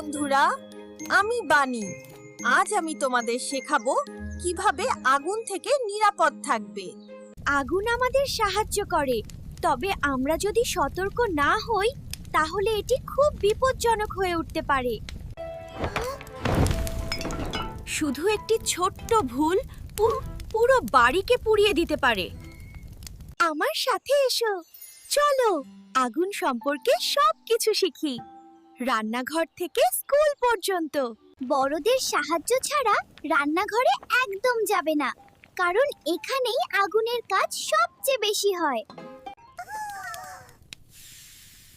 বন্ধুরা, আমি বানি। আজ আমি তোমাদের শেখাবো কীভাবে আগুন থেকে নিরাপদ থাকবে। আগুন আমাদের সাহায্য করে, তবে আমরা যদি সতর্ক না হই, তাহলে এটি খুব বিপজ্জনক হয়ে উঠতে পারে। শুধু একটি ছোট্ট ভুল পুরো বাড়িকে পুড়িয়ে দিতে পারে। আমার সাথে এসো। চলো, আগুন সম্পর্কে সবকিছু শিখি। রান্নাঘর থেকে স্কুল পর্যন্ত। বড়দের সাহায্য ছাড়া রান্নাঘরে একদম যাবে না, কারণ এখানেই আগুনের কাজ সবচেয়ে বেশি হয়।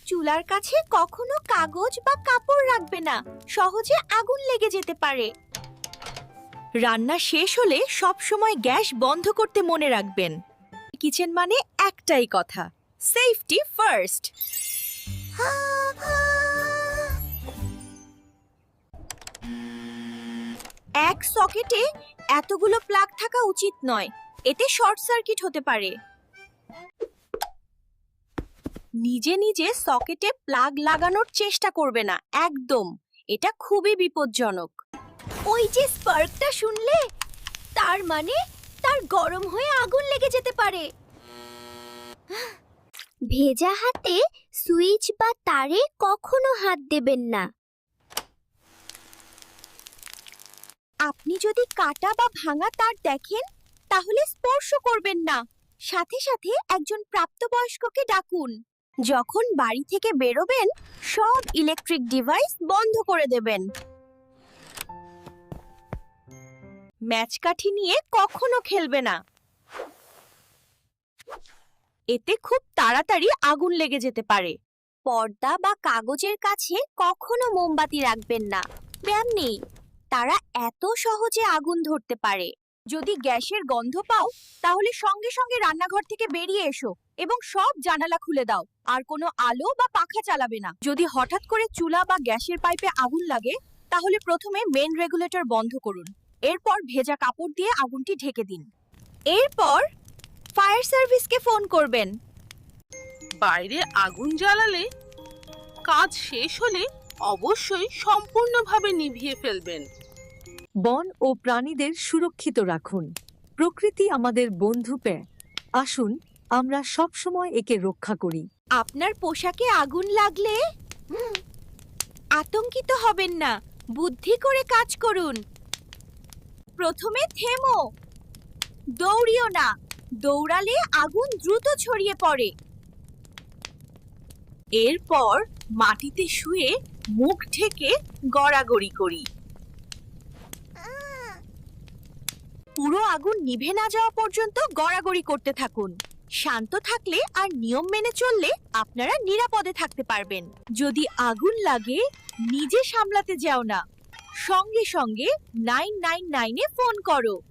চুলার কাছে কখনো কাগজ বা কাপড় রাখবে না, সহজে আগুন লেগে যেতে পারে। রান্না শেষ হলে সব সময় গ্যাস বন্ধ করতে মনে রাখবেন। কিচেন মানে একটাই কথা সেফটি ফার্স্ট এক সকেটে এতগুলো প্লাগ থাকা উচিত নয়। এতে শর্ট সার্কিট হতে পারে। নিজে নিজে সকেটে প্লাগ লাগানোর চেষ্টা করবে না, একদম। এটা খুবই বিপজ্জনক। ওই যে স্পার্কটা শুনলে? তার মানে তার গরম হয়ে আগুন লেগে যেতে পারে। ভেজা হাতে সুইচ বা তারে কখনো হাত দেবেন না। আপনি যদি কাটা বা ভাঙা তার দেখেন, তাহলে স্পর্শ করবেন না। সাথে সাথে একজন প্রাপ্তবয়স্ককে ডাকুন। যখন বাড়ি থেকে বেরোবেন, সব ইলেকট্রিক ডিভাইস বন্ধ করে দেবেন। ম্যাচকাঠি নিয়ে কখনো খেলবে না। এতে খুব তাড়াতাড়ি আগুন লেগে যেতে পারে। পর্দা বা কাগজের কাছে কখনো মোমবাতি রাখবেন না। ব্যায়াম নেই। তারা এত সহজে আগুন ধরতে পারে। যদি গ্যাসের গন্ধ পাও, তাহলে সঙ্গে সঙ্গে রান্নাঘর থেকে বেরিয়ে এসো এবং সব জানালা খুলে দাও। আর কোনো আলো বা পাখা চালাবে না। যদি হঠাৎ করে চুলা বা গ্যাসের পাইপে আগুন লাগে, তাহলে প্রথমে মেন রেগুলেটর বন্ধ করুন। এরপর ভেজা কাপড় দিয়ে আগুনটি ঢেকে দিন। এরপর ফায়ার সার্ভিসকে ফোন করবেন। বাইরে আগুন জ্বালালে কাজ শেষ হলে অবশ্যই সম্পূর্ণভাবে নিভিয়ে ফেলবেন। বন ও প্রাণীদের সুরক্ষিত রাখুন। প্রকৃতি আমাদের বন্ধু পেয়ে আসুন আমরা সবসময় একে রক্ষা করি। আপনার পোশাকে আগুন লাগলে? হুম, আতঙ্কিত হবেন না। বুদ্ধি করে কাজ করুন। প্রথমে থেমো। দৌড়িও না। দৌড়ালে আগুন দ্রুত ছড়িয়ে পড়ে। এরপর মাটিতে শুয়ে মুখ ঢেকে গড়াগড়ি করি। পুরো আগুন নিভে না যাওয়া পর্যন্ত গড়াগড়ি করতে থাকুন। শান্ত থাকলে আর নিয়ম মেনে চললে আপনারা নিরাপদে থাকতে পারবেন। যদি আগুন লাগে, নিজে সামলাতে যাও না। সঙ্গে সঙ্গে নাইন নাইন নাইনে ফোন করো।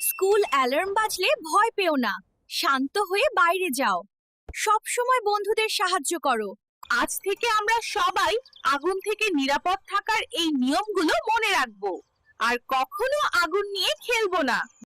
স্কুল অ্যালার্ম বাজলে ভয় পেও না। শান্ত হয়ে বাইরে যাও। সব সময় বন্ধুদের সাহায্য করো। আজ থেকে আমরা সবাই আগুন থেকে নিরাপদ থাকার এই নিয়মগুলো মনে রাখব। আর কখনো আগুন নিয়ে খেলব না।